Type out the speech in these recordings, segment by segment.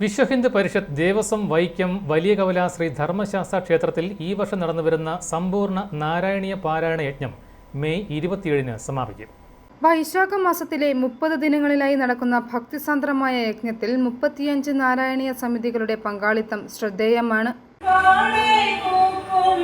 വിശ്വഹിന്ദു പരിഷത്ത് ദേവസ്വം വൈക്കം വലിയ കവല ശ്രീ ധർമ്മശാസ്ത്ര ക്ഷേത്രത്തിൽ ഈ വർഷം നടന്നുവരുന്ന സമ്പൂർണ നാരായണീയ പാരായണ യജ്ഞം മെയ് ഇരുപത്തിയേഴിന് സമാപിക്കും. വൈശാഖ മാസത്തിലെ മുപ്പത് ദിനങ്ങളിലായി നടക്കുന്ന ഭക്തിസാന്ദ്രമായ യജ്ഞത്തിൽ മുപ്പത്തിയഞ്ച് നാരായണീയ സമിതികളുടെ പങ്കാളിത്തം ശ്രദ്ധേയമാണ്. പൂക്കും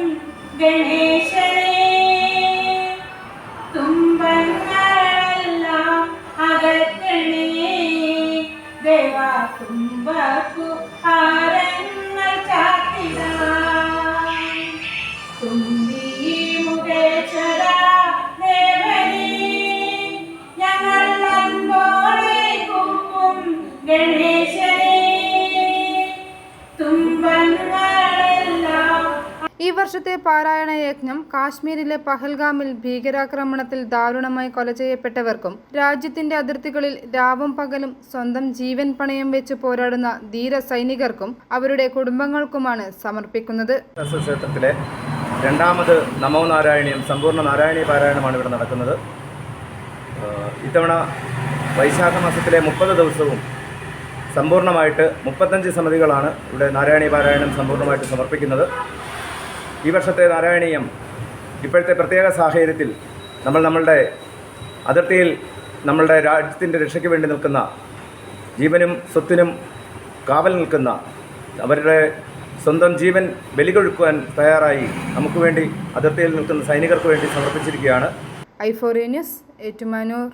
തുമ്പക്കു ഹാരങ്ങൾ ചാത്തിടാം തുമ്പി മുഖേശ്വര ദേവനേ. ഞങ്ങൾ അൻപോടെ കൂക്കും ഗണേശനേ ഈ വർഷത്തെ പാരായണ യജ്ഞം കാശ്മീരിലെ പഹൽഗാമിൽ ഭീകരാക്രമണത്തിൽ ദാരുണമായി കൊല ചെയ്യപ്പെട്ടവർക്കും രാജ്യത്തിന്റെ അതിർത്തികളിൽ രാവും പകലും സ്വന്തം ജീവൻ പണയം വെച്ച് പോരാടുന്ന ധീര സൈനികർക്കും അവരുടെ കുടുംബങ്ങൾക്കുമാണ് സമർപ്പിക്കുന്നത്. രണ്ടാമത് നമോ നാരായണീയം സമ്പൂർണ നാരായണീയ പാരായണമാണ് ഇവിടെ നടക്കുന്നത്. ഇത്തവണ വൈശാഖ മാസത്തിലെ മുപ്പത് ദിവസവും സമ്പൂർണമായിട്ട് മുപ്പത്തഞ്ച് സമിതികളാണ് ഇവിടെ നാരായണീയ പാരായണം സമ്പൂർണമായിട്ട് സമർപ്പിക്കുന്നത്. ഈ വർഷത്തെ നാരായണീയം ഇപ്പോഴത്തെ പ്രത്യേക സാഹചര്യത്തിൽ നമ്മൾ നമ്മളുടെ അതിർത്തിയിൽ നമ്മളുടെ രാജ്യത്തിന്റെ രക്ഷയ്ക്ക് വേണ്ടി നിൽക്കുന്ന ജീവനും സ്വത്തിനും കാവൽ നിൽക്കുന്ന അവരുടെ സ്വന്തം ജീവൻ ബലികൊഴുക്കുവാൻ തയ്യാറായി നമുക്ക് വേണ്ടി അതിർത്തിയിൽ നിൽക്കുന്ന സൈനികർക്ക് വേണ്ടി സമർപ്പിച്ചിരിക്കുകയാണ്. ന്യൂസ് ഏറ്റുമാനൂർ.